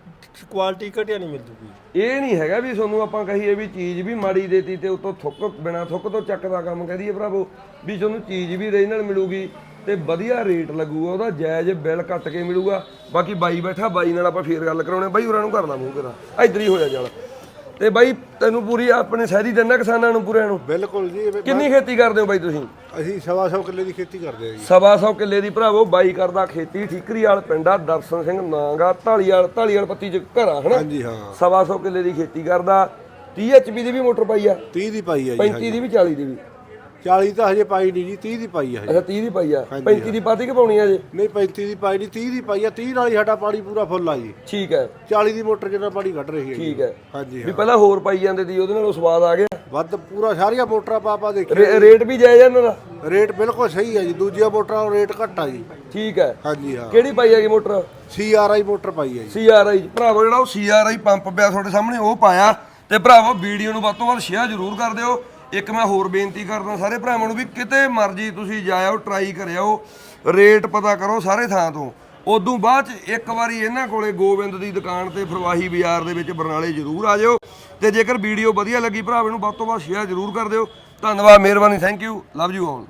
ਕੁਆਲਿਟੀ ਘਟਿਆ ਨਹੀਂ ਮਿਲੂਗੀ। ਇਹ ਨਹੀਂ ਹੈਗਾ ਵੀ ਤੁਹਾਨੂੰ ਆਪਾਂ ਕਹੀਏ ਵੀ ਚੀਜ਼ ਵੀ ਮਾੜੀ ਦੇਤੀ ਤੇ ਉਤੋਂ ਥੁੱਕ ਬਿਨਾ ਥੁੱਕ ਤੋਂ ਚੱਕ ਦਾ ਕੰਮ ਕਹਦੀਏ ਭਰਾਵੋ ਵੀ ਤੁਹਾਨੂੰ ਚੀਜ਼ ਵੀ ਰੀਜਨਲ ਮਿਲੂਗੀ। ਤੇ ਵਧੀਆ ਰੇਟ ਲੱਗੂਗਾ ਉਹਦਾ ਜਾਇਜ਼ ਬਿੱਲ ਕੱਟ ਕੇ ਮਿਲੂਗਾ। ਬਾਕੀ ਬਾਈ ਬੈਠਾ ਬਾਈ ਨਾਲ ਆਪਾਂ ਫੇਰ ਗੱਲ ਕਰਾਉਣੇ ਬਾਈ ਉਹਨਾਂ ਨੂੰ ਕਰਨਾ ਮੂੰਹ ਕਰਾ ਇੱਧਰ ਹੀ ਹੋ ਜਾ ਚੱਲ ਤੇ ਬਾਈ ਤੈਨੂੰ ਪੂਰੀ ਆਪਣੇ ਸ਼ਹਿਰੀ ਦਿੰਦਾ ਕਿਸਾਨਾਂ ਨੂੰ ਪੂਰਿਆਂ ਨੂੰ? ਬਿਲਕੁਲ ਜੀ ਇਹ ਕਿੰਨੀ ਖੇਤੀ ਕਰਦੇ ਹੋ ਬਾਈ ਤੁਸੀਂ? ਅਸੀਂ ਸਵਾ ਸੌ ਕਿੱਲੇ ਦੀ ਖੇਤੀ ਕਰਦੇ ਆ ਜੀ। ਸਵਾ ਸੌ ਕਿੱਲੇ ਦੀ ਭਰਾਵੋ ਬਾਈ ਕਰਦਾ ਖੇਤੀ ਠੀਕਰੀ ਵਾਲ ਪਿੰਡਾ ਦਰਸ਼ਨ ਸਿੰਘ ਨਾਂਗਾ ਢਾਲੀਵਾਲ ਢਾਲੀਵਾਲ ਪੱਤੀ ਚ ਘਰ ਆ ਹਨਾ? ਹਾਂਜੀ ਹਾਂ। ਸਵਾ ਸੌ ਕਿੱਲੇ ਦੀ ਖੇਤੀ ਕਰਦਾ। 30 ਐਚਪੀ ਦੀ ਵੀ ਮੋਟਰ ਪਾਈ ਆ। 30 ਦੀ ਪਾਈ ਆ ਜੀ 35 ਦੀ ਵੀ 40 ਦੀ ਵੀ। 40 ਤਾਂ ਹਜੇ ਪਾਈ ਨਹੀਂ ਜੀ 30 ਦੀ ਪਾਈ ਆ ਹਜੇ। ਅੱਛਾ 30 ਦੀ ਪਾਈ ਆ। 35 ਦੀ ਪਾਤੀ ਕਿ ਪਾਉਣੀ ਆ ਜੇ ਨਹੀਂ 35 ਦੀ ਪਾਈ ਨਹੀਂ 30 ਦੀ ਪਾਈ ਆ। 30 ਨਾਲ ਹੀ ਸਾਡਾ ਪਾਣੀ ਪੂਰਾ ਫੁੱਲ ਆ ਜੀ। ਠੀਕ ਹੈ। 40 ਦੀ ਮੋਟਰ ਜਿੰਨਾ ਪਾਣੀ ਕੱਢ ਰਹੀ ਹੈ। ਠੀਕ ਹੈ। ਹਾਂਜੀ ਵੀ ਪਹਿਲਾਂ ਹੋਰ ਪਾਈ ਜਾਂਦੇ ਦੀ ਉਹਦੇ ਨਾਲੋਂ ਸਵਾਦ ਆ ਗਿਆ। ਵੱਧ ਪੂਰਾ ਸਾਰੀਆਂ ਮੋਟਰਾਂ ਪਾਪਾ ਦੇਖੇ ਰੇਟ ਵੀ ਜਾਇਜ਼ ਇਹਨਾਂ ਦਾ? ਰੇਟ ਬਿਲਕੁਲ ਸਹੀ ਹੈ ਜੀ। ਦੂਜੀਆਂ ਮੋਟਰਾਂ ਦਾ ਰੇਟ ਘੱਟ ਆ ਜੀ। ਠੀਕ ਹੈ। ਹਾਂਜੀ ਹਾਂ। ਕਿਹੜੀ ਪਾਈ ਹੈਗੀ ਮੋਟਰ? ਸੀਆਰਆਈ ਮੋਟਰ ਪਾਈ ਹੈ ਜੀ। ਸੀਆਰਆਈ। ਭਰਾਵੋ ਜਿਹੜਾ ਉਹ ਸੀਆਰਆਈ ਪੰਪ ਪਿਆ ਤੁਹਾਡੇ ਸਾਹਮਣੇ ਉਹ ਪਾਇਆ। ਤੇ ਭਰਾਵੋ ਵੀਡੀਓ ਨੂੰ ਵੱਧ ਤੋਂ ਵੱਧ ਸ਼ੇਅਰ ਜ਼ਰੂਰ ਕਰ ਦਿਓ। ਇੱਕ ਮੈਂ ਹੋਰ ਬੇਨਤੀ ਕਰਦਾ ਸਾਰੇ ਭਰਾਵਾਂ ਨੂੰ ਵੀ ਕਿਤੇ ਮਰਜ਼ੀ ਤੁਸੀਂ ਜਾਇਓ ਟਰਾਈ ਕਰਿਓ ਰੇਟ ਪਤਾ ਕਰੋ ਸਾਰੇ ਥਾਂ ਤੋਂ। ਉਦੋਂ ਬਾਅਦ ਚ ਇੱਕ ਵਾਰੀ ਇਹਨਾਂ ਕੋਲੇ ਗੋਬਿੰਦ ਦੀ ਦੁਕਾਨ ਤੇ ਫਰਵਾਹੀ ਬਾਜ਼ਾਰ ਦੇ ਵਿੱਚ ਬਰਨਾਲੇ ਜ਼ਰੂਰ ਆ ਜਾਓ ਤੇ ਜੇਕਰ ਵੀਡੀਓ ਵਧੀਆ ਲੱਗੀ ਭਰਾਵਾਂ ਨੂੰ ਵੱਧ ਤੋਂ ਵੱਧ ਸ਼ੇਅਰ ਜ਼ਰੂਰ ਕਰ ਦਿਓ। ਧੰਨਵਾਦ, ਮਿਹਰਬਾਨੀ thank you love you all